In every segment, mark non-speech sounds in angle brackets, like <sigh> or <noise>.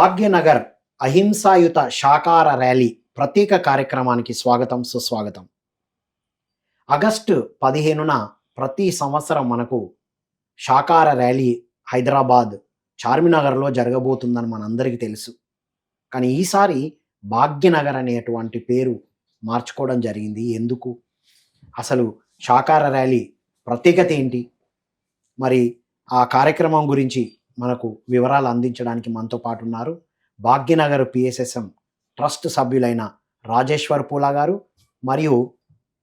Bhagyanagar అహింసాయుత శాకార rally ప్రత్యేక కార్యక్రమానికి స్వాగతం సుస్వాగతం. ఆగస్టు పదిహేనున ప్రతి సంవత్సరం మనకు శాకార ర్యాలీ హైదరాబాద్ చార్మినగర్లో జరగబోతుందని మనందరికీ తెలుసు. కానీ ఈసారి భాగ్యనగర్ అనేటువంటి పేరు మార్చుకోవడం జరిగింది. ఎందుకు? అసలు శాకార ర్యాలీ ప్రత్యేకత ఏంటి? మరి ఆ కార్యక్రమం గురించి మనకు వివరాలు అందించడానికి మనతో పాటు ఉన్నారు. భాగ్యనగర్ పిఎస్ఎస్ఎం ట్రస్ట్ సభ్యులైన రాజేశ్వర్ పూలా గారు మరియు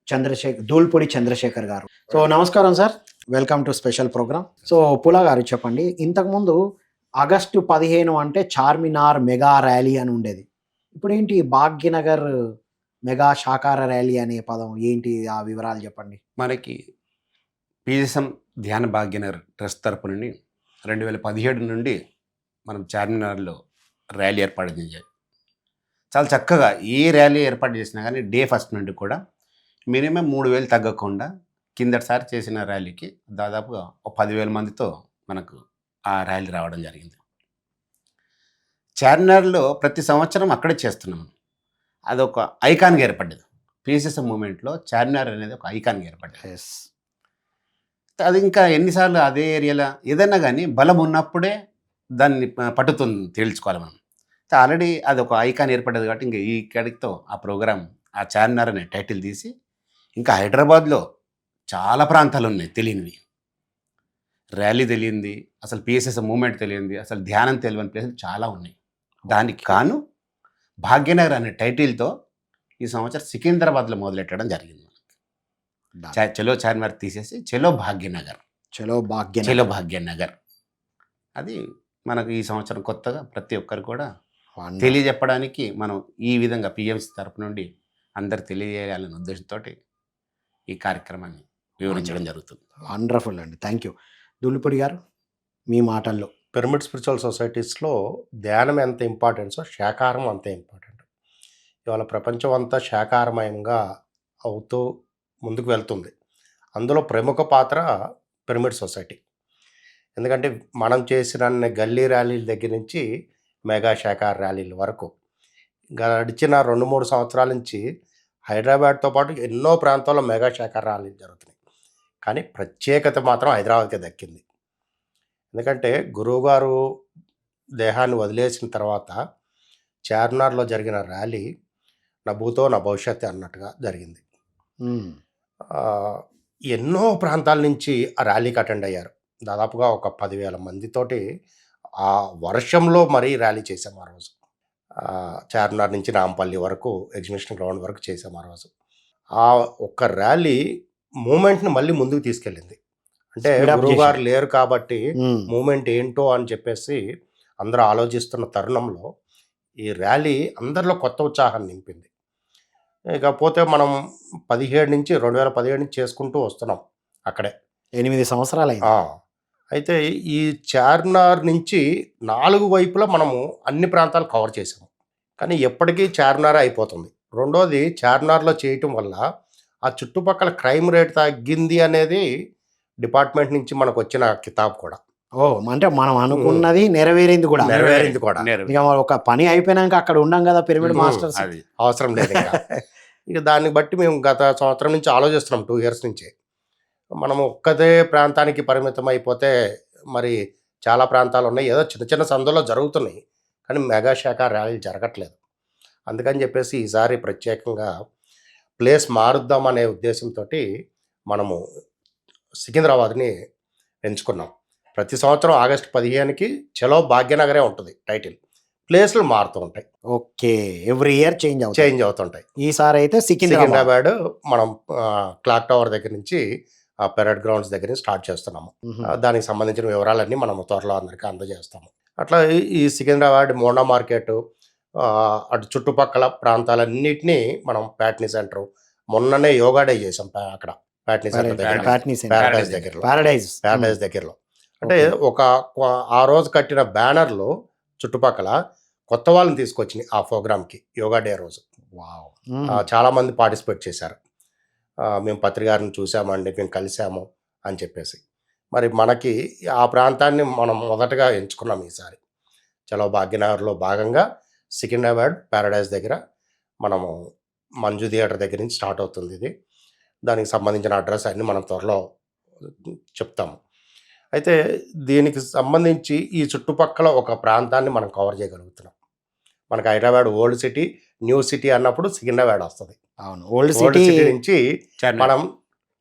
చంద్రశేఖర్ ధూల్పూడి చంద్రశేఖర్ గారు. సో నమస్కారం sir. Welcome to special programme so Poola గారు చెప్పండి. ఇంతకుముందు ఆగస్టు పదిహేను అంటే చార్మినార్ మెగా ర్యాలీ అని ఉండేది. ఇప్పుడు ఏంటి భాగ్యనగర్ మెగా శాకార ర్యాలీ అనే పదం? ఏంటి ఆ వివరాలు చెప్పండి? మనకి పిఎస్ఎం ధ్యాన భాగ్యనగర్ ట్రస్ట్ తరపు నుండి రెండు వేల పదిహేడు నుండి మనం చార్మినార్లో ర్యాలీ ఏర్పాటు చేయాలి చాలా చక్కగా ఏ ర్యాలీ ఏర్పాటు చేసినా కానీ డే ఫస్ట్ నుండి కూడా మినిమం మూడు వేలు తగ్గకుండా కిందటిసారి చేసిన ర్యాలీకి దాదాపుగా ఒక పదివేల మందితో మనకు ఆ ర్యాలీ రావడం జరిగింది. చార్మినార్లో ప్రతి సంవత్సరం అక్కడే చేస్తున్నాం. అదొక ఐకాన్గా ఏర్పడ్డది. పిఎస్ఎస్ఎం మూమెంట్లో చార్మినార్ అనేది ఒక ఐకాన్గా ఏర్పడ్డది. ఎస్ అది ఇంకా ఎన్నిసార్లు అదే ఏరియాలో ఏదైనా కానీ బలం ఉన్నప్పుడే దాన్ని పట్టుతుంది తేల్చుకోవాలి మనం. ఆల్రెడీ అది ఒక ఐకాన్ ఏర్పడ్డది కాబట్టి ఇంకా ఈ కడితో ఆ ప్రోగ్రామ్ ఆ చార్మినార్ అనే టైటిల్ తీసి ఇంకా హైదరాబాద్లో చాలా ప్రాంతాలు ఉన్నాయి తెలియనివి. ర్యాలీ తెలియంది అసలు పిఎస్ఎస్ మూమెంట్ తెలియంది అసలు ధ్యానం తెలియని ప్లేసులు చాలా ఉన్నాయి. దానికి కాను భాగ్యనగర్ అనే టైటిల్తో ఈ సంవత్సరం సికింద్రాబాద్లో మొదలెట్టడం జరిగింది. చలో చార్మినార్ తీసేసి చలో భాగ్యనగర్. చలో భాగ్య చలో భాగ్యనగర్. అది మనకు ఈ సంవత్సరం కొత్తగా ప్రతి ఒక్కరు కూడా తెలియజెప్పడానికి మనం ఈ విధంగా పిఎంసి తరపు నుండి అందరు తెలియజేయాలనే ఉద్దేశంతో ఈ కార్యక్రమాన్ని వివరించడం జరుగుతుంది. వండర్ఫుల్ అండి. Thank you. దుల్లిపూడి గారు మీ మాటల్లో. పిరమిడ్ స్పిరిచువల్ సొసైటీస్లో ధ్యానం ఎంత ఇంపార్టెన్సో శాకాహారం అంతే ఇంపార్టెంట్. ఇవాళ ప్రపంచం అంతా శాకాహారమయంగా అవుతూ ముందుకు వెళ్తుంది. అందులో ప్రముఖ పాత్ర పిరమిడ్ సొసైటీ. ఎందుకంటే మనం చేసిన గల్లీ ర్యాలీల దగ్గర నుంచి మెగా శాఖ ర్యాలీల వరకు గడిచిన రెండు మూడు సంవత్సరాల నుంచి హైదరాబాద్తో పాటు ఎన్నో ప్రాంతాల్లో మెగా శాఖ ర్యాలీలు జరుగుతున్నాయి. కానీ ప్రత్యేకత మాత్రం హైదరాబాద్కే దక్కింది. ఎందుకంటే గురువుగారు దేహాన్ని వదిలేసిన తర్వాత చార్మినార్లో జరిగిన ర్యాలీ నా భూతో నా భవిష్యత్తు అన్నట్టుగా జరిగింది. ఎన్నో ప్రాంతాల నుంచి ఆ ర్యాలీకి అటెండ్ అయ్యారు. దాదాపుగా ఒక పదివేల మందితోటి ఆ వర్షంలో మరీ ర్యాలీ చేసాం ఆ రోజు. చార్మినార్ నుంచి నాంపల్లి వరకు ఎగ్జిబిషన్ గ్రౌండ్ వరకు చేసాం ఆ రోజు. ఆ ఒక్క ర్యాలీ మూమెంట్ని మళ్ళీ ముందుకు తీసుకెళ్ళింది. అంటే గురువుగారు లేరు కాబట్టి మ్మ్. మూమెంట్ ఏంటో అని చెప్పేసి అందరూ ఆలోచిస్తున్న తరుణంలో ఈ ర్యాలీ అందరిలో కొత్త ఉత్సాహాన్ని నింపింది. ఇకపోతే మనం పదిహేడు నుంచి రెండు వేల పదిహేడు నుంచి చేసుకుంటూ వస్తున్నాం అక్కడే. ఎనిమిది సంవత్సరాలు అయితే ఈ చార్మినార్ నుంచి నాలుగు వైపులా మనము అన్ని ప్రాంతాలు కవర్ చేసాము కానీ ఎప్పటికీ చార్మినార్ అయిపోతుంది. రెండోది చార్మినార్లో చేయటం వల్ల ఆ చుట్టుపక్కల క్రైమ్ రేట్ తగ్గింది అనేది డిపార్ట్మెంట్ నుంచి మనకు వచ్చిన కితాబ్ కూడా. ఓ అంటే మనం అనుకున్నది నెరవేరింది కూడా. నెరవేరింది కూడా. ఒక పని అయిపోయినాక అక్కడ ఉండం కదా పిరమిడ్. మాస్టర్స్. అది. అవసరం లేదు <laughs> ఇక దాన్ని బట్టి మేము గత సంవత్సరం నుంచి ఆలోచిస్తున్నాం టూ ఇయర్స్ నుంచి. మనం ఒక్కదే ప్రాంతానికి పరిమితం అయిపోతే మరి చాలా ప్రాంతాలు ఉన్నాయి ఏదో చిన్న చిన్న సందులో జరుగుతున్నాయి. కానీ మెగా శాఖ ర్యాలీలు జరగట్లేదు. అందుకని చెప్పేసి ఈసారి ప్రత్యేకంగా ప్లేస్ మారుద్దాం అనే ఉద్దేశంతో మనము సికింద్రాబాద్ని ఎంచుకున్నాం. ప్రతి సంవత్సరం ఆగస్టు పదిహేనుకి చలో భాగ్యనగరే ఉంటుంది టైటిల్. ప్లేస్లు మారుతూ ఉంటాయి. ఓకే. ఎవ్రీ ఇయర్ చేంజ్ అవుతుంది చేంజ్ అవుతుంటాయి. ఈసారి అయితే సికింద్రాబాద్. సికింద్రాబాద్ మనం క్లాక్ టవర్ దగ్గర నుంచి ఆ పెరడ్ గ్రౌండ్స్ దగ్గర నుంచి స్టార్ట్ చేస్తున్నాము. దానికి సంబంధించిన వివరాలన్నీ మనం త్వరలో అందరికీ అందజేస్తాము. అట్లా ఈ- సికింద్రాబాద్ మోండా మార్కెట్ అటు చుట్టుపక్కల ప్రాంతాలన్నిటినీ మనం ప్యాట్నీ సెంటర్ మొన్ననే యోగా డే చేసాం అక్కడ ప్యాట్నీ సెంటర్ దగ్గర. ప్యారడైజ్ దగ్గరలో. పారడైజ్ ప్యారడైజ్ దగ్గరలో. అంటే ఒక- ఆ రోజు కట్టిన బ్యానర్లు చుట్టుపక్కల కొత్త వాళ్ళని తీసుకొచ్చినాయి ఆ ప్రోగ్రామ్కి యోగా డే రోజు. వావ్. ఆ, చాలా మంది పార్టిసిపేట్ చేశారు. మేము పత్రికారిని చూసామండి మేము కలిసాము అని చెప్పేసి. మరి మనకి ఆ ప్రాంతాన్ని మనం మొదటగా ఎంచుకున్నాం ఈసారి. చలో భాగ్యనగర్లో భాగంగా సికింద్రాబాద్ ప్యారడైజ్ దగ్గర మనము మంజు థియేటర్ దగ్గర నుంచి స్టార్ట్ అవుతుంది ఇది. దానికి సంబంధించిన అడ్రస్ అన్ని మనం త్వరలో చెప్తాము. అయితే దీనికి సంబంధించి ఈ చుట్టుపక్కల ఒక ప్రాంతాన్ని మనం కవర్ చేయగలుగుతున్నాం. మనకు Hyderabad old city new city అన్నప్పుడు సికింద్రాబాద్ వస్తుంది. అవును ఓల్డ్ సిటీ నుంచి. మనం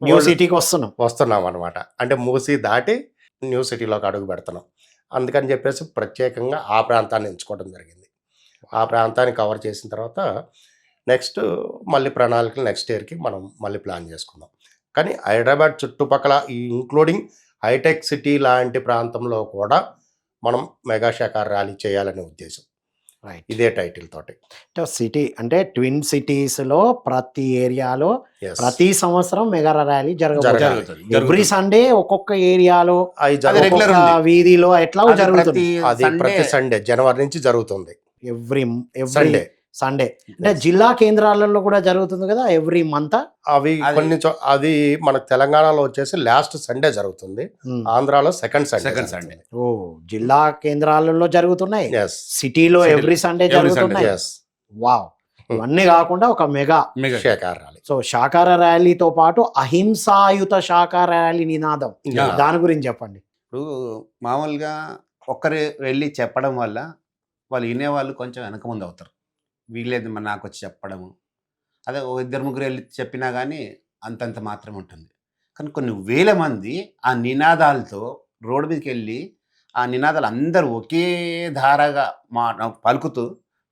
న్యూ సిటీకి వస్తున్నాం. వస్తున్నాం అనమాట అంటే మూసి దాటి న్యూ సిటీలోకి అడుగు పెడుతున్నాం. అందుకని చెప్పేసి ప్రత్యేకంగా ఆ ప్రాంతాన్ని ఎంచుకోవడం జరిగింది. ఆ ప్రాంతాన్ని కవర్ చేసిన తర్వాత నెక్స్ట్ మళ్ళీ ప్రణాళికలు నెక్స్ట్ ఇయర్కి మనం మళ్ళీ ప్లాన్ చేసుకుందాం. కానీ హైదరాబాద్ చుట్టుపక్కల ఈ ఇంక్లూడింగ్ హైటెక్ సిటీ లాంటి ప్రాంతంలో కూడా మనం మెగా శాఖార్ ర్యాలీ చేయాలనే ఉద్దేశం. రైట్. ఇదే టైటిల్ తోటి. సిటీ అంటే ట్విన్ సిటీస్లో ప్రతి ఏరియాలో. ప్రతి సంవత్సరం మెగా ర్యాలీ జరగబోతుంది. జరుగుతుంది, ఎవ్రీ. సండే ఒక్కొక్క ఏరియాలో. వీధిలో ఎట్లా జరుగుతుంది? ప్రతి అది ప్రతి Sunday సండే జనవరి నుంచి జరుగుతుంది. ఎవ్రీ ఎవ్రీ సండే సండే అంటే జిల్లా కేంద్రాలలో కూడా జరుగుతుంది కదా ఎవ్రీ మంత్ అవి అది- కొన్ని అది మన తెలంగాణలో వచ్చేసి లాస్ట్ సండే జరుగుతుంది. ఆంధ్రాలో సెకండ్ సండే Second Sunday. ఓ జిల్లా కేంద్రాలలో జరుగుతున్నాయి. ఎస్ సిటీలో ఎవ్రీ సండే జరుగుతున్నాయి. వావ్ ఇవన్నీ కాకుండా ఒక mega. Mega. Shekhar rally. So శాకార ర్యాలీతో పాటు అహింసాయుత శాకార ర్యాలీ నినాదం. దాని గురించి చెప్పండి. ఇప్పుడు మామూలుగా ఒక్కరు వెళ్ళి చెప్పడం వల్ల వాళ్ళు వినేవాళ్ళు కొంచెం వెనక ముందు అవుతారు. వీళ్ళేది మన నాకు వచ్చి చెప్పడము. అదే ఓ ఇద్దరు ముగ్గురు వెళ్ళి చెప్పినా కానీ అంతంత మాత్రం ఉంటుంది. కానీ కొన్ని వేల మంది ఆ నినాదాలతో రోడ్డు మీదకి వెళ్ళి ఆ నినాదాలు అందరూ ఒకే ధారగా మా పలుకుతూ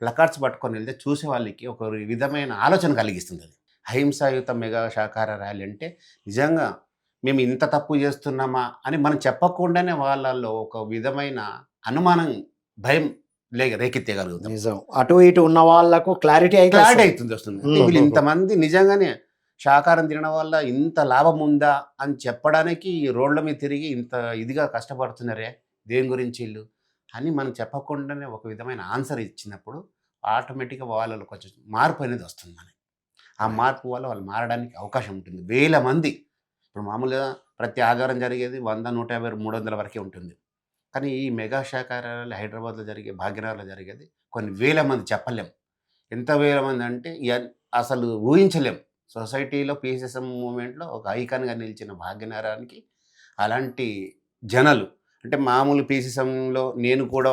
ప్లకార్డ్స్ పట్టుకొని వెళ్తే చూసే వాళ్ళకి ఒక విధమైన ఆలోచన కలిగిస్తుంది అది. అహింసాయుత మెగా శాకార ర్యాలీ అంటే నిజంగా మేము ఇంత తప్పు చేస్తున్నామా అని మనం చెప్పకుండానే వాళ్ళల్లో ఒక విధమైన అనుమానం భయం లేక రేకెత్తేయగలుగుతాం. నిజం. అటు ఇటు ఉన్న వాళ్ళకు క్లారిటీ అయితే క్లారిటీ. అవుతుంది వస్తుంది. వీళ్ళు ఇంతమంది నిజంగానే శాకారం తినడం వల్ల ఇంత లాభం ఉందా అని చెప్పడానికి ఈ రోడ్ల మీద తిరిగి ఇంత ఇదిగా కష్టపడుతున్నారే? దేని గురించి వీళ్ళు? అని మనం చెప్పకుండానే ఒక విధమైన ఆన్సర్ ఇచ్చినప్పుడు ఆటోమేటిక్గా వాళ్ళలో కొంచెం మార్పు అనేది వస్తుంది మనకి. ఆ మార్పు వల్ల వాళ్ళు మారడానికి అవకాశం ఉంటుంది. వేల మంది. ఇప్పుడు మామూలుగా ప్రతి ఆధారం జరిగేది వంద నూట యాభై మూడు వందల వరకే ఉంటుంది. కానీ ఈ మెగా శాఖారాలు హైదరాబాద్లో జరిగే భాగ్యనగర్లో జరిగేది కొన్ని వేల మంది చెప్పలేం. ఎంత వేల మంది అంటే అసలు ఊహించలేం. సొసైటీలో పిఎస్ఎస్ఎం మూమెంట్లో ఒక ఐకాన్గా నిలిచిన భాగ్యనగరానికి అలాంటి జనాలు అంటే మామూలు పీసీసంలో నేను కూడా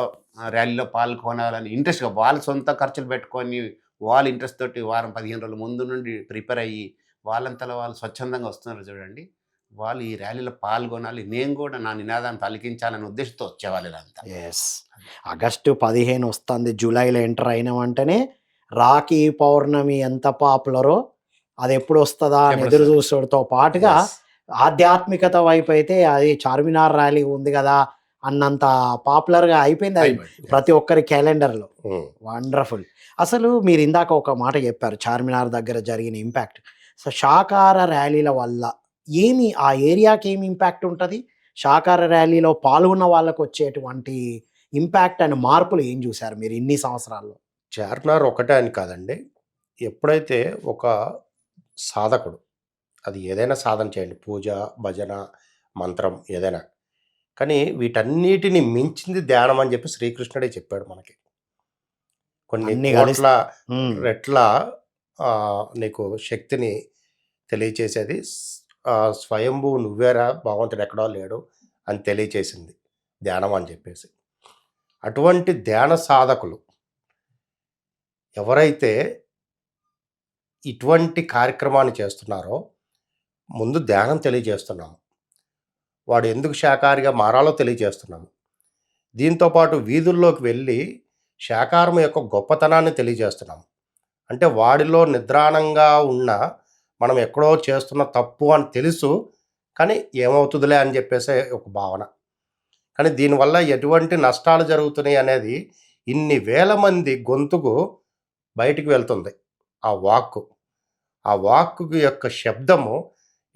ర్యాలీలో పాల్గొనాలని ఇంట్రెస్ట్గా వాళ్ళ సొంత ఖర్చులు పెట్టుకొని వాళ్ళ ఇంట్రెస్ట్ తోటి వారం పదిహేను రోజుల ముందు నుండి ప్రిపేర్ అయ్యి వాళ్ళంతలో వాళ్ళు స్వచ్ఛందంగా వస్తున్నారు చూడండి. వాళ్ళు ఈ ర్యాలీలో పాల్గొనాలి. నేను కూడా నా నినాదాన్ని పలికించాలనే ఉద్దేశంతో వచ్చేవాళ్ళు ఇదంతా ఎస్ ఆగస్టు పదిహేను వస్తుంది. జూలైలో ఎంటర్ అయిన వెంటనే రాఖీ పౌర్ణమి ఎంత పాపులరో అది ఎప్పుడు వస్తుందా అని ఎదురు? చూసడంతో పాటుగా ఆధ్యాత్మికత వైపు అయితే అది చార్మినార్ ర్యాలీ ఉంది కదా అన్నంత పాపులర్గా అయిపోయింది. అది ప్రతి ఒక్కరి క్యాలెండర్లో. వండర్ఫుల్ అసలు మీరు ఇందాక ఒక మాట చెప్పారు చార్మినార్ దగ్గర జరిగిన ఇంపాక్ట్ సో శాకార ర్యాలీల వల్ల ఏమి ఆ ఏరియాకి ఏమి ఇంపాక్ట్ ఉంటుంది? శాకార ర్యాలీలో పాల్గొన్న వాళ్ళకు వచ్చేటువంటి ఇంపాక్ట్ అండ్ మార్పులు ఏం చూశారు మీరు ఇన్ని సంవత్సరాల్లో? చార్మినార్ ఒకటే అని కాదండి. ఎప్పుడైతే ఒక సాధకుడు అది ఏదైనా సాధన చేయండి పూజ భజన మంత్రం ఏదైనా కానీ వీటన్నిటిని మించింది ధ్యానం అని చెప్పి శ్రీకృష్ణుడే చెప్పాడు మనకి. కొన్ని మ్మ్. రెట్ల నీకు శక్తిని తెలియచేసేది స్వయంభూ నువ్వేరా భగవంతుడు ఎక్కడో లేడు అని తెలియచేసింది ధ్యానం అని చెప్పేసి. అటువంటి ధ్యాన సాధకులు ఎవరైతే ఇటువంటి కార్యక్రమాన్ని చేస్తున్నారో ముందు ధ్యానం తెలియజేస్తున్నాము. వాడు ఎందుకు శాకాహారిగా మారాలో తెలియజేస్తున్నాము. దీంతోపాటు వీధుల్లోకి వెళ్ళి శాకారము యొక్క గొప్పతనాన్ని తెలియజేస్తున్నాము. అంటే వాడిలో నిద్రాణంగా ఉన్న మనం ఎక్కడో చేస్తున్న తప్పు అని తెలుసు కానీ ఏమవుతుందిలే అని చెప్పేసే ఒక భావన. కానీ దీనివల్ల ఎటువంటి నష్టాలు జరుగుతున్నాయి అనేది ఇన్ని వేల మంది గొంతుకు బయటికి వెళ్తుంది ఆ వాక్కు. ఆ వాక్కు యొక్క శబ్దము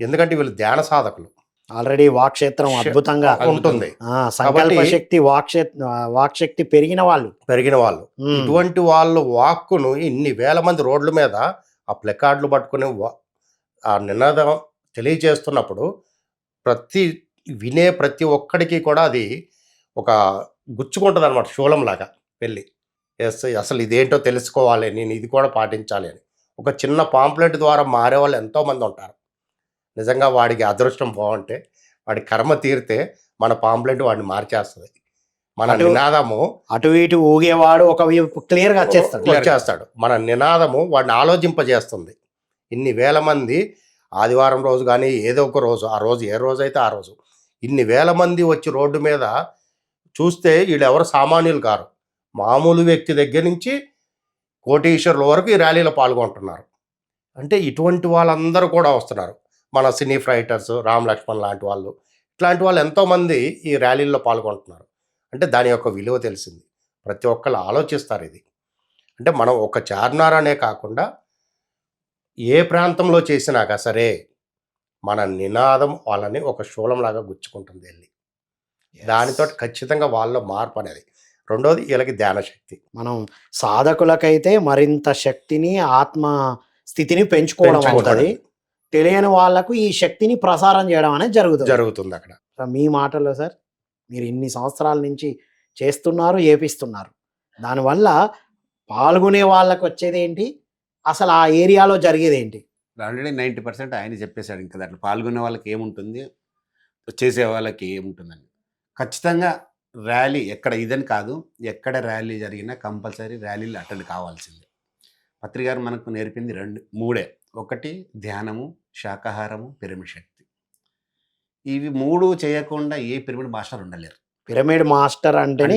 ఎందుకంటే వీళ్ళు ధ్యాన సాధకులు. ఆల్రెడీ వాక్క్షేత్రం అద్భుతంగా ఉంటుంది. సంకల్ప శక్తి వాక్క్షేత్ర వాక్శక్తి పెరిగిన వాళ్ళు. పెరిగిన వాళ్ళు. ఇటువంటి వాళ్ళు వాక్కును ఇన్ని వేల మంది రోడ్ల మీద ఆ ప్లకార్డులు పట్టుకుని ఆ నినాదం తెలియజేస్తున్నప్పుడు ప్రతి వినే ప్రతి ఒక్కడికి కూడా అది ఒక గుచ్చుకుంటుంది అనమాట శూలంలాగా వెళ్ళి. ఎస్ అసలు ఇదేంటో తెలుసుకోవాలి నేను ఇది కూడా పాటించాలి అని. ఒక చిన్న పాంప్లెట్ ద్వారా మారే వాళ్ళు ఎంతోమంది ఉంటారు. నిజంగా వాడికి అదృష్టం బాగుంటే వాడి కర్మ తీరితే మన పాంప్లెట్ వాడిని మార్చేస్తుంది. మన నినాదము అటు ఇటు ఊగేవాడు ఒక క్లియర్గా వచ్చేస్తాడు. వచ్చేస్తాడు. మన నినాదము వాడిని ఆలోచింపజేస్తుంది. ఇన్ని వేల మంది ఆదివారం రోజు కానీ ఏదో ఒక రోజు ఆ రోజు ఏ రోజు అయితే ఆ రోజు. ఇన్ని వేల మంది వచ్చి రోడ్డు మీద చూస్తే వీళ్ళు ఎవరు సామాన్యులు కారు. మామూలు వ్యక్తి దగ్గర నుంచి కోటీశ్వరుల వరకు ఈ ర్యాలీలో పాల్గొంటున్నారు. అంటే ఇటువంటి వాళ్ళందరూ కూడా వస్తున్నారు. మన సినీ ఫ్రైటర్స్ రామ్ లక్ష్మణ్ లాంటి వాళ్ళు. ఇట్లాంటి వాళ్ళు ఎంతోమంది ఈ ర్యాలీల్లో పాల్గొంటున్నారు. అంటే దాని యొక్క విలువ తెలిసింది. ప్రతి ఒక్కళ్ళు ఆలోచిస్తారు ఇది. అంటే మనం ఒక చార్నార్ అనే కాకుండా ఏ ప్రాంతంలో చేసినాక సరే మన నినాదం వాళ్ళని ఒక శూలంలాగా గుచ్చుకుంటుంది వెళ్ళి. దానితో ఖచ్చితంగా వాళ్ళలో మార్పు అనేది. రెండోది వీళ్ళకి ధ్యాన శక్తి. మనం సాధకులకైతే మరింత శక్తిని ఆత్మ స్థితిని పెంచుకోవడం. అవుతుంది. తెలియని వాళ్ళకు ఈ శక్తిని ప్రసారం చేయడం అనేది జరుగుతుంది. జరుగుతుంది అక్కడ. మీ మాటల్లో సార్ మీరు ఇన్ని సంవత్సరాల నుంచి చేస్తున్నారు ఏపిస్తున్నారు. దానివల్ల పాల్గొనే వాళ్ళకు వచ్చేది ఏంటి? అసలు ఆ ఏరియాలో జరిగేది ఏంటి ఆల్రెడీ నైంటీ పర్సెంట్ ఆయన చెప్పేశాడు ఇంకా దాంట్లో పాల్గొనే వాళ్ళకి ఏముంటుంది? చేసే వాళ్ళకి ఏముంటుందని ఖచ్చితంగా ర్యాలీ ఎక్కడ ఇదని కాదు ఎక్కడ ర్యాలీ జరిగినా కంపల్సరీ ర్యాలీలు అటెండ్ కావాల్సిందే. పత్రికారు మనకు నేర్పింది రెండు మూడే. ఒకటి ధ్యానము శాకాహారము పిరమిడ్ శక్తి. ఇవి మూడు చేయకుండా ఏ పిరమిడ్ మాస్టర్ ఉండలేరు. పిరమిడ్ మాస్టర్ అంటేనే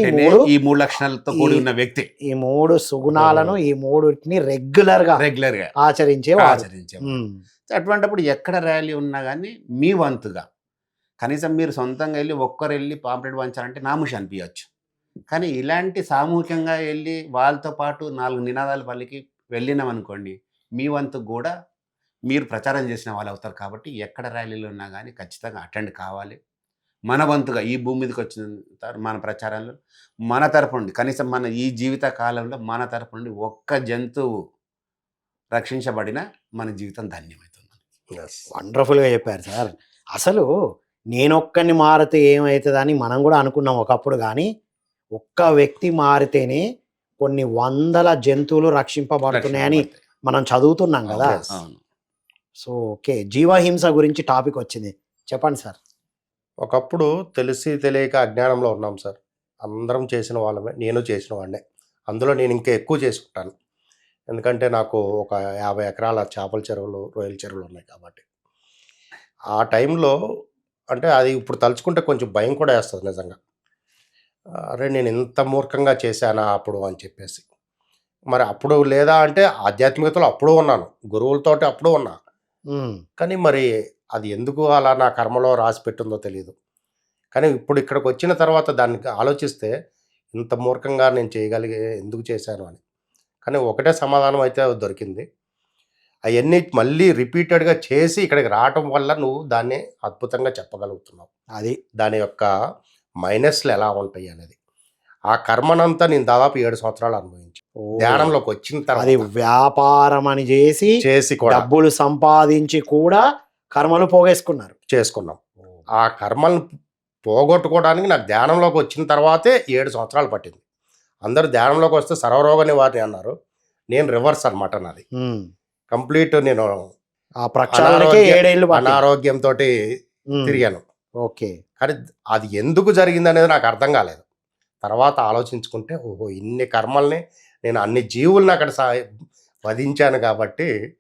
ఈ మూడు లక్షణాలతో కూడి ఉన్న వ్యక్తి. ఈ మూడు సుగుణాలను ఈ మూడుని రెగ్యులర్గా రెగ్యులర్గా ఆచరించే ఉమ్. అటువంటిప్పుడు ఎక్కడ ర్యాలీ ఉన్నా కానీ మీ వంతుగా కనీసం మీరు సొంతంగా వెళ్ళి ఒక్కరు వెళ్ళి పాంప్లెట్ పంచాలంటే నాముషి అనిపించవచ్చు కానీ ఇలాంటి సామూహికంగా వెళ్ళి వాళ్ళతో పాటు నాలుగు నినాదాలు పలికి వెళ్ళినాం అనుకోండి మీ వంతు కూడా మీరు ప్రచారం చేసిన వాళ్ళు అవుతారు కాబట్టి ఎక్కడ ర్యాలీలు ఉన్నా కానీ ఖచ్చితంగా అటెండ్ కావాలి. మన వంతుగా ఈ భూమి మీదకి వచ్చిన మన ప్రచారంలో మన తరపు నుండి కనీసం మన ఈ జీవిత కాలంలో మన తరపు నుండి ఒక్క జంతువు రక్షించబడిన మన జీవితం ధన్యమవుతుంది. వండర్ఫుల్గా చెప్పారు సార్. అసలు నేనొక్కని మారితే ఏమవుతుందని మనం కూడా అనుకున్నాం ఒకప్పుడు కానీ ఒక్క వ్యక్తి మారితేనే కొన్ని వందల జంతువులు రక్షింపబడుతున్నాయని మనం చదువుతున్నాం కదా. సో ఓకే జీవహింస గురించి టాపిక్ వచ్చింది. చెప్పండి సార్. ఒకప్పుడు తెలిసి తెలియక అజ్ఞానంలో ఉన్నాం సార్. అందరం చేసిన వాళ్ళమే. నేను చేసిన వాడినే. అందులో నేను ఇంకా ఎక్కువ చేసుకుంటాను. ఎందుకంటే నాకు ఒక యాభై ఎకరాల చేపల చెరువులు రొయ్యల చెరువులు ఉన్నాయి కాబట్టి. ఆ టైంలో అంటే అది ఇప్పుడు తలుచుకుంటే కొంచెం భయం కూడా వేస్తుంది నిజంగా. అరే నేను ఇంత మూర్ఖంగా చేశానా అప్పుడు అని చెప్పేసి. మరి అప్పుడు లేదా అంటే ఆధ్యాత్మికతలో అప్పుడు ఉన్నాను. గురువులతోటి అప్పుడు ఉన్నా. కానీ మరి అది ఎందుకు అలా నా కర్మలో రాసి పెట్టిందో తెలియదు కానీ ఇప్పుడు ఇక్కడికి వచ్చిన తర్వాత దాన్ని ఆలోచిస్తే ఇంత మూర్ఖంగా నేను చేయగలిగే ఎందుకు చేశాను అని. కానీ ఒకటే సమాధానం అయితే దొరికింది. అవన్నీ మళ్ళీ రిపీటెడ్గా చేసి ఇక్కడికి రావటం వల్ల నువ్వు దాన్ని అద్భుతంగా చెప్పగలుగుతున్నావు. అది. దాని యొక్క మైనస్లు ఎలా ఉంటాయి అనేది. ఆ కర్మనంతా నేను దాదాపు ఏడు సంవత్సరాలు అనుభవించి ధ్యానంలోకి వచ్చిన తర్వాత వ్యాపారం అని చేసి చేసి కూడా. డబ్బులు సంపాదించి కూడా కర్మలు పోగేసుకున్నారు. చేసుకున్నాం. ఆ కర్మలను పోగొట్టుకోవడానికి నాకు ధ్యానంలోకి వచ్చిన తర్వాతే ఏడు సంవత్సరాలు పట్టింది. అందరూ ధ్యానంలోకి వస్తే సర్వరోగ నివారణ అన్నారు. నేను రివర్స్ అనమాట నాది. కంప్లీట్ నేను ఆ. అనారోగ్యంతో తిరిగాను. ఓకే. కానీ అది ఎందుకు జరిగింది అనేది నాకు అర్థం కాలేదు. తర్వాత ఆలోచించుకుంటే ఓహో ఇన్ని కర్మల్ని నేను అన్ని జీవుల్ని అక్కడ వధించాను కాబట్టి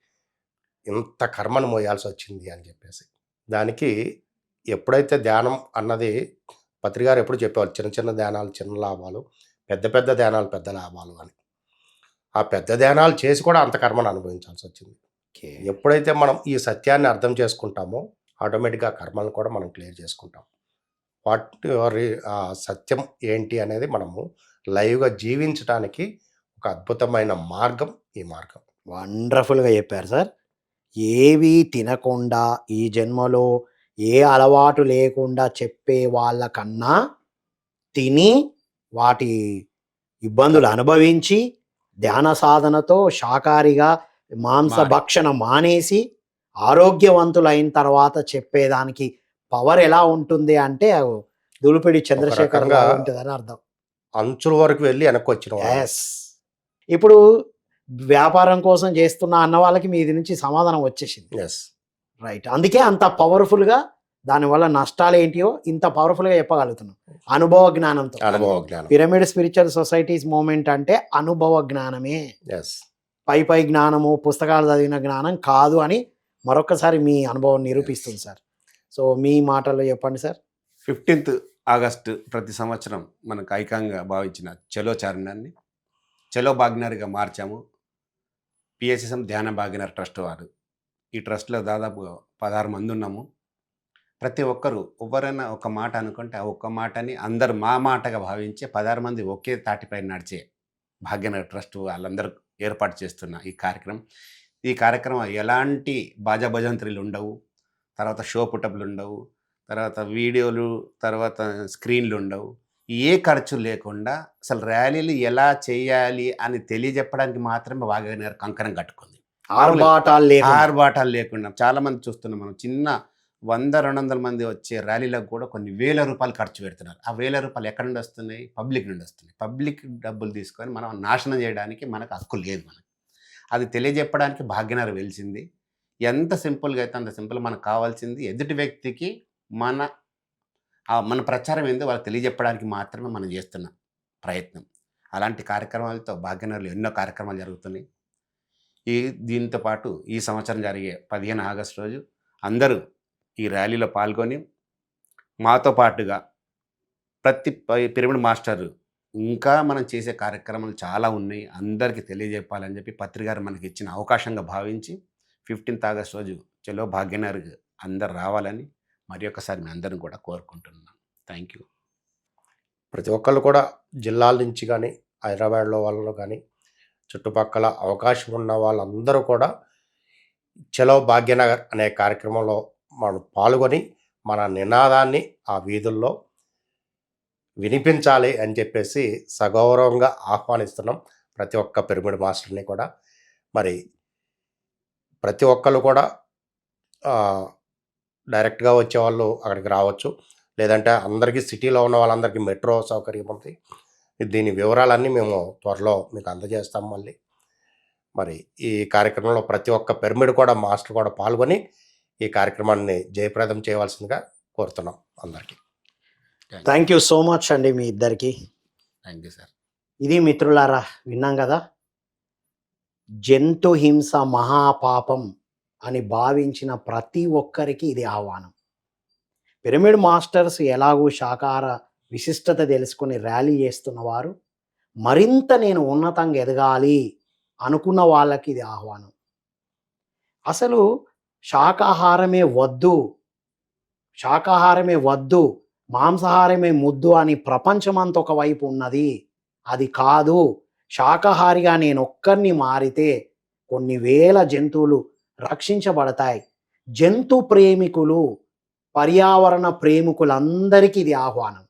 ఇంత కర్మను మోయాల్సి వచ్చింది అని చెప్పేసి. దానికి ఎప్పుడైతే ధ్యానం అన్నది పత్రికారు ఎప్పుడు చెప్పేవారు చిన్న చిన్న ధ్యానాలు చిన్న లాభాలు పెద్ద పెద్ద ధ్యానాలు పెద్ద లాభాలు అని. ఆ పెద్ద ధ్యానాలు చేసి కూడా అంత కర్మను అనుభవించాల్సి వచ్చింది. ఎప్పుడైతే మనం ఈ సత్యాన్ని అర్థం చేసుకుంటామో ఆటోమేటిక్గా కర్మలను కూడా మనం క్లియర్ చేసుకుంటాం. వాట్ ఆ సత్యం ఏంటి అనేది మనము లైవ్గా జీవించడానికి ఒక అద్భుతమైన మార్గం ఈ మార్గం. వండర్ఫుల్గా చెప్పారు సార్. ఏవి తినకుండా ఈ జన్మలో ఏ అలవాటు లేకుండా చెప్పే వాళ్ళకన్నా తిని వాటి ఇబ్బందులు అనుభవించి ధ్యాన సాధనతో శాకాహారిగా మాంస మారి. భక్షణ మానేసి ఆరోగ్యవంతులైన తర్వాత చెప్పేదానికి పవర్ ఎలా ఉంటుంది అంటే దులుపిడి చంద్రశేఖర్ లాగా ఉంటుందని అర్థం. అంచుల వరకు వెళ్ళి వెనక్కి వచ్చిన ఇప్పుడు వ్యాపారం కోసం చేస్తున్న అన్న వాళ్ళకి మీది నుంచి సమాధానం వచ్చేసింది. Yes. రైట్ అందుకే అంత పవర్ఫుల్గా దానివల్ల నష్టాలు ఏంటియో ఇంత పవర్ఫుల్గా చెప్పగలుగుతున్నాం. అనుభవ జ్ఞానంతో. అనుభవ జ్ఞానం. పిరమిడ్ స్పిరిచువల్ సొసైటీస్ మూమెంట్ అంటే అనుభవ జ్ఞానమే. ఎస్ పై పై జ్ఞానము పుస్తకాలు చదివిన జ్ఞానం కాదు అని మరొకసారి మీ అనుభవం నిరూపిస్తుంది సార్. సో మీ మాటల్లో చెప్పండి సార్. ఫిఫ్టీన్త్ ఆగస్టు ప్రతి సంవత్సరం మనకు ఐకాంగా భావించిన చలో చారణాన్ని చలో భాగ్నర్గా మార్చాము. పిఎస్ఎస్ఎం ధ్యాన భాగ్యనర్ ట్రస్ట్ వారు. ఈ ట్రస్ట్లో దాదాపు పదహారు మంది ఉన్నాము. ప్రతి ఒక్కరు ఎవరైనా ఒక మాట అనుకుంటే ఆ ఒక్క మాటని అందరు మా మాటగా భావించి పదహారు మంది ఒకే తాటిపై నడిచే భాగ్యనగర్ ట్రస్ట్ వాళ్ళందరూ ఏర్పాటు చేస్తున్న ఈ కార్యక్రమం. ఈ కార్యక్రమం ఎలాంటి బాజాభజంత్రులు ఉండవు. తర్వాత షో పుటప్లు ఉండవు. తర్వాత వీడియోలు తర్వాత స్క్రీన్లు ఉండవు. ఏ ఖర్చు లేకుండా అసలు ర్యాలీలు ఎలా చేయాలి అని తెలియజెప్పడానికి మాత్రమే వాగనర్ కంకణం కట్టుకుంది. ఆర్భాటాలు లేకుండా. చాలా మంది చూస్తున్నాం మనం చిన్న వంద రెండు వందల మంది వచ్చే ర్యాలీలకు కూడా కొన్ని వేల రూపాయలు ఖర్చు పెడుతున్నారు. ఆ వేల రూపాయలు ఎక్కడి నుండి వస్తున్నాయి? పబ్లిక్ నుండి వస్తున్నాయి. పబ్లిక్ డబ్బులు తీసుకొని మనం నాశనం చేయడానికి మనకు హక్కు లేదు మనకు. అది తెలియజెప్పడానికి భాగ్యనగర్ వెలిసింది. ఎంత సింపుల్గా అయితే అంత సింపుల్ మనకు కావాల్సింది ఎదుటి వ్యక్తికి మన మన ప్రచారం ఏందో వాళ్ళకి తెలియజెప్పడానికి మాత్రమే మనం చేస్తున్న ప్రయత్నం. అలాంటి కార్యక్రమాలతో భాగ్యనగర్లో ఎన్నో కార్యక్రమాలు జరుగుతున్నాయి. ఈ దీంతో పాటు ఈ సంవత్సరం జరిగే పదిహేను ఆగస్టు రోజు అందరూ ఈ ర్యాలీలో పాల్గొని మాతో పాటుగా ప్రతి పిరమిడ్ మాస్టర్ ఇంకా మనం చేసే కార్యక్రమాలు చాలా ఉన్నాయి. అందరికీ తెలియజెప్పాలని చెప్పి పత్రికారు మనకి ఇచ్చిన అవకాశంగా భావించి ఫిఫ్టీన్త్ ఆగస్ట్ రోజు చలో భాగ్యనగర్ అందరు రావాలని మరి ఒకసారి మీ అందరం కూడా కోరుకుంటున్నాం థ్యాంక్ యూ. ప్రతి ఒక్కళ్ళు కూడా జిల్లాల నుంచి కానీ హైదరాబాద్లో వాళ్ళు కానీ చుట్టుపక్కల అవకాశం ఉన్న వాళ్ళందరూ కూడా చలో భాగ్యనగర్ అనే కార్యక్రమంలో మనం పాల్గొని మన నినాదాన్ని ఆ వీధుల్లో వినిపించాలి అని చెప్పేసి సగౌరవంగా ఆహ్వానిస్తున్నాం ప్రతి ఒక్క పిరమిడ్ మాస్టర్ని కూడా. మరి ప్రతి ఒక్కళ్ళు కూడా డైరెక్ట్గా వచ్చే వాళ్ళు అక్కడికి రావచ్చు. లేదంటే అందరికీ సిటీలో ఉన్న వాళ్ళందరికీ మెట్రో సౌకర్యం ఉంది. దీని వివరాలన్నీ మేము త్వరలో మీకు అందజేస్తాం మళ్ళీ. మరి ఈ కార్యక్రమంలో ప్రతి ఒక్క పిరమిడ్ కూడా మాస్టర్ కూడా పాల్గొని ఈ కార్యక్రమాన్ని జయప్రదం చేయవలసిందిగా కోరుతున్నాం అందరికీ. థ్యాంక్ యూ సో మచ్ అండి మీ ఇద్దరికి. Thank you sir. ఇది మిత్రులారా విన్నాం కదా? జంతు హింస మహాపాపం. అని భావించిన ప్రతి ఒక్కరికి ఇది ఆహ్వానం. పిరమిడ్ మాస్టర్స్ ఎలాగూ శాకాహార విశిష్టత తెలుసుకుని ర్యాలీ చేస్తున్న వారు మరింత నేను ఉన్నతంగా ఎదగాలి అనుకున్న వాళ్ళకి ఇది ఆహ్వానం. అసలు శాకాహారమే వద్దు శాకాహారమే వద్దు మాంసాహారమే ముద్దు అని ప్రపంచమంతా ఒకవైపు ఉన్నది అది కాదు. శాకాహారిగా నేను ఒక్కరిని మారితే కొన్ని వేల జంతువులు రక్షించబడతాయి. జంతు ప్రేమికులు పర్యావరణ ప్రేమికులందరికీ ఇది ఆహ్వానం.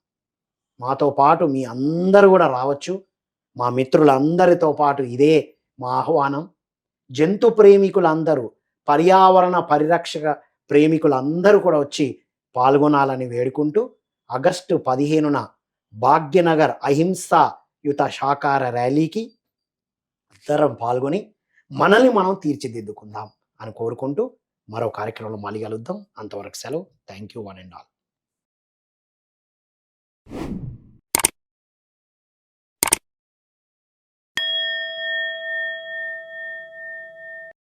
మాతో పాటు మీ అందరూ కూడా రావచ్చు. మా మిత్రులందరితో పాటు ఇదే మా ఆహ్వానం. జంతు ప్రేమికులందరూ పర్యావరణ పరిరక్షక ప్రేమికులందరూ కూడా వచ్చి పాల్గొనాలని వేడుకుంటూ ఆగస్టు పదిహేనున భాగ్యనగర్ అహింసాయుత శాకార ర్యాలీకి అందరం పాల్గొని మనల్ని మనం తీర్చిదిద్దుకుందాం. అని కోరుకుంటూ మరో కార్యక్రమంలో మళ్ళీ కలుద్దాం. అంతవరకు సెలవు. Thank you one and all.